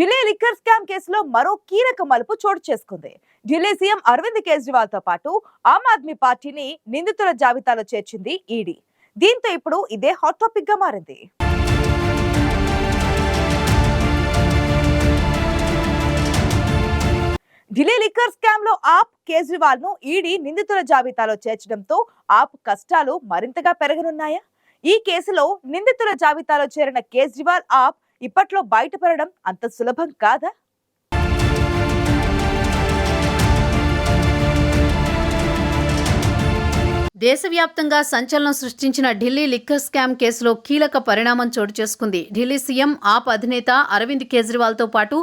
Delhi liquor scam కేసులో మరో కీలక మలుపు చోటు చేసుకుంది. ఢిల్లీ సీఎం అరవింద్ కేజ్రీవాల్తో పాటు ఆమ్ ఆద్మీ పార్టీని నిందితుల జాబితాలో చేర్చింది ఈడీ. దీంతో ఇప్పుడు ఇదే హాట్ టాపిక్గా మారింది. ఢిల్లీ లిక్కర్ స్కామ్లో ఆప్ కేజ్రీవాల్ను ఈడీ నిందితుల జాబితాలో చేర్చడంతో ఆప్ కష్టాలు మరింతగా పెరగనున్నాయా? ఈ కేసులో నిందితుల జాబితాలో చేరిన కేజ్రీవాల్ ఆప్ ఇప్పట్లో బయటపడడం అంత సులభం కాదా? దేశవ్యాప్తంగా సంచలనం సృష్టించిన ఢిల్లీ లిక్కర్ స్కామ్ కేసులో కీలక పరిణామం చోటు చేసుకుంది. ఢిల్లీ సీఎం ఆప్ అధినేత అరవింద్ కేజ్రీవాల్తో పాటు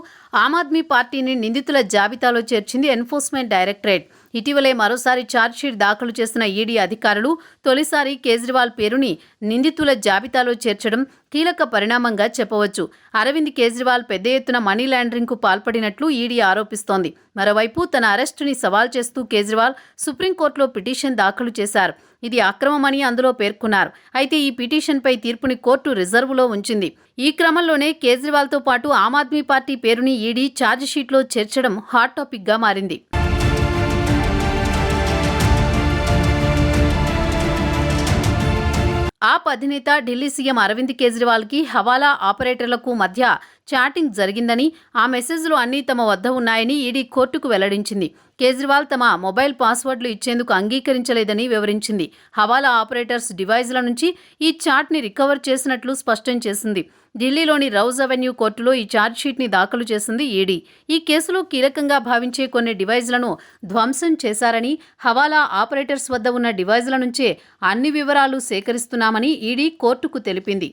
ఆమ్ ఆద్మీ పార్టీని నిందితుల జాబితాలో చేర్చింది ఎన్ఫోర్స్మెంట్ డైరెక్టరేట్. ఇటీవలే మరోసారి ఛార్జ్షీట్ దాఖలు చేసిన ఈడీ అధికారులు తొలిసారి కేజ్రీవాల్ పేరుని నిందితుల జాబితాలో చేర్చడం కీలక పరిణామంగా చెప్పవచ్చు. అరవింద్ కేజ్రీవాల్ పెద్ద ఎత్తున మనీ లాండరింగ్కు పాల్పడినట్లు ఈడీ ఆరోపిస్తోంది. మరోవైపు తన అరెస్టుని సవాల్ చేస్తూ కేజ్రీవాల్ సుప్రీంకోర్టులో పిటిషన్ దాఖలు చేశారు. ఇది అక్రమమని అందులో పేర్కొన్నారు. అయితే ఈ పిటిషన్పై తీర్పుని కోర్టు రిజర్వులో ఉంచింది. ఈ క్రమంలోనే కేజ్రీవాల్తో పాటు ఆమ్ ఆద్మీ పార్టీ పేరుని ఈడీ ఛార్జ్షీట్లో చేర్చడం హాట్ టాపిక్గా మారింది. ఆప్ అధినేత ఢిల్లీ సీఎం అరవింద్ కేజ్రీవాల్కి హవాలా ఆపరేటర్లకు మధ్య చాటింగ్ జరిగిందని ఆ మెసేజ్లు అన్నీ తమ వద్ద ఉన్నాయని ఈడీ కోర్టుకు వెల్లడించింది. కేజ్రీవాల్ తమ మొబైల్ పాస్వర్డ్లు ఇచ్చేందుకు అంగీకరించలేదని వివరించింది. హవాలా ఆపరేటర్స్ డివైజ్ల నుంచి ఈ చాట్ని రికవర్ చేసినట్లు స్పష్టం చేసింది. ఢిల్లీలోని రౌజ్ అవెన్యూ కోర్టులో ఈ ఛార్జ్షీట్ని దాఖలు చేసింది ఈడీ. ఈ కేసులో కీలకంగా భావించే కొన్ని డివైజ్లను ధ్వంసం చేశారని హవాలా ఆపరేటర్స్ వద్ద ఉన్న డివైజ్ల నుంచే అన్ని వివరాలు సేకరిస్తున్నామని ఈడీ కోర్టుకు తెలిపింది.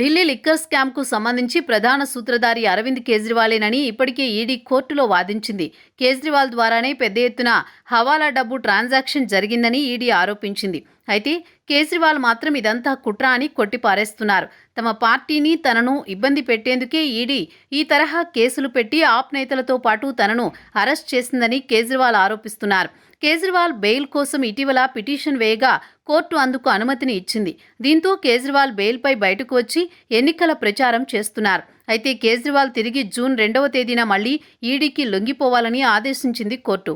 ఢిల్లీ లిక్కర్ స్కామ్కు సంబంధించి ప్రధాన సూత్రధారి అరవింద్ కేజ్రీవాలేనని ఇప్పటికే ఈడీ కోర్టులో వాదించింది. కేజ్రీవాల్ ద్వారానే పెద్ద ఎత్తున హవాలా డబ్బు ట్రాన్సాక్షన్ జరిగిందని ఈడీ ఆరోపించింది. అయితే కేజ్రీవాల్ మాత్రం ఇదంతా కుట్ర అని కొట్టిపారేస్తున్నారు. తమ పార్టీని తనను ఇబ్బంది పెట్టేందుకే ఈడీ ఈ తరహా కేసులు పెట్టి ఆప్ నేతలతో పాటు తనను అరెస్ట్ చేసిందని కేజ్రీవాల్ ఆరోపిస్తున్నారు. కేజ్రీవాల్ బెయిల్ కోసం ఇటీవల పిటిషన్ వేయగా కోర్టు అందుకు అనుమతిని ఇచ్చింది. దీంతో కేజ్రీవాల్ బెయిల్పై బయటకు వచ్చి ఎన్నికల ప్రచారం చేస్తున్నారు. అయితే కేజ్రీవాల్ తిరిగి జూన్ రెండవ తేదీన మళ్ళీ ఈడీకి లొంగిపోవాలని ఆదేశించింది కోర్టు.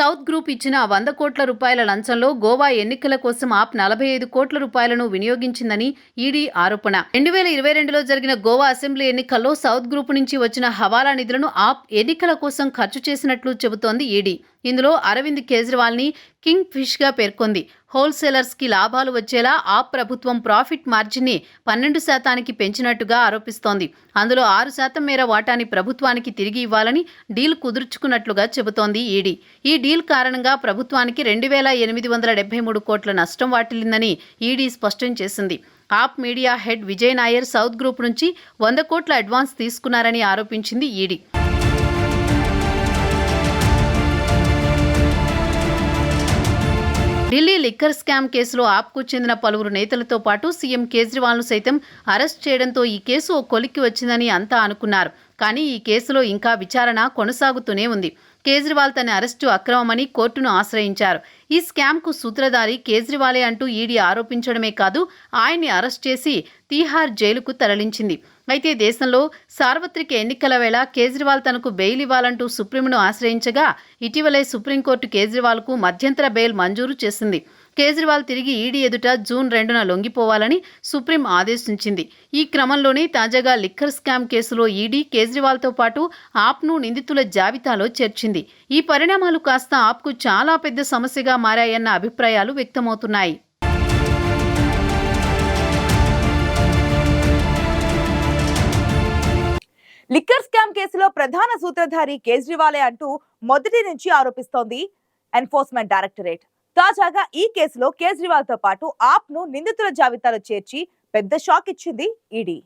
సౌత్ గ్రూప్ ఇచ్చిన వంద కోట్ల రూపాయల లంచంలో గోవా ఎన్నికల కోసం ఆప్ నలభై ఐదు కోట్ల రూపాయలను వినియోగించిందని ఈడీ ఆరోపణ. రెండు వేల ఇరవై రెండులో జరిగిన గోవా అసెంబ్లీ ఎన్నికల్లో సౌత్ గ్రూప్ నుంచి వచ్చిన హవాలా నిధులను ఆప్ ఎన్నికల కోసం ఖర్చు చేసినట్లు చెబుతోంది ఈడీ. ఇందులో అరవింద్ కేజ్రీవాల్ని కింగ్ ఫిష్గా పేర్కొంది. హోల్సేలర్స్కి లాభాలు వచ్చేలా ఆప్ ప్రభుత్వం ప్రాఫిట్ మార్జిన్ని పన్నెండు శాతానికి పెంచినట్టుగా ఆరోపిస్తోంది. అందులో ఆరు శాతం మేర వాటాని ప్రభుత్వానికి తిరిగి ఇవ్వాలని డీల్ కుదుర్చుకున్నట్లుగా చెబుతోంది ఈడీ. ఈ డీల్ కారణంగా ప్రభుత్వానికి రెండు వేల ఎనిమిది వందల డెబ్బై మూడు కోట్ల నష్టం వాటిల్లిందని ఈడీ స్పష్టం చేసింది. AAP media head Vijay Nair south group నుంచి వంద కోట్ల అడ్వాన్స్ తీసుకున్నారని ఆరోపించింది ఈడీ. ఢిల్లీ లిక్కర్ స్కామ్ కేసులో ఆప్కు చెందిన పలువురు నేతలతో పాటు సీఎం కేజ్రీవాల్ను సైతం అరెస్ట్ చేయడంతో ఈ కేసు ఓ కొలిక్కి వచ్చిందని అంతా అనుకున్నారు. కానీ ఈ కేసులో ఇంకా విచారణ కొనసాగుతూనే ఉంది. కేజ్రీవాల్ తన అరెస్టు అక్రమమని కోర్టును ఆశ్రయించారు. ఈ స్కామ్కు సూత్రధారి కేజ్రీవాలే అంటూ ఈడీ ఆరోపించడమే కాదు ఆయన్ని అరెస్ట్ చేసి తీహార్ జైలుకు తరలించింది. అయితే దేశంలో సార్వత్రిక ఎన్నికల వేళ కేజ్రీవాల్ తనకు బెయిల్ ఇవ్వాలంటూ సుప్రీంను ఆశ్రయించగా ఇటీవలే సుప్రీంకోర్టు కేజ్రీవాల్కు మధ్యంతర బెయిల్ మంజూరు చేసింది. కేజ్రీవాల్ తిరిగి ఈడీ ఎదుట జూన్ రెండున లొంగిపోవాలని సుప్రీం ఆదేశించింది. ఈ క్రమంలోనే తాజాగా లిక్కర్ స్కామ్ కేసులో ఈడీ కేజ్రీవాల్తో పాటు ఆప్ను నిందితుల జాబితాలో చేర్చింది. ఈ పరిణామాలు కాస్త ఆప్కు చాలా పెద్ద సమస్యగా మారాయన్న అభిప్రాయాలు వ్యక్తమవుతున్నాయి. లిక్కర్ స్కామ్ కేసులో ప్రధాన సూత్రధారి కేజ్రీవాలే అంటూ మొదటి నుంచి ఆరోపిస్తోంది ఎన్ఫోర్స్మెంట్ డైరెక్టరేట్. తాజాగా ఈ కేసులో కేజ్రీవాల్తో పాటు ఆప్ను నిందితుల జాబితాలో చేర్చి పెద్ద షాక్ ఇచ్చింది ఈడీ.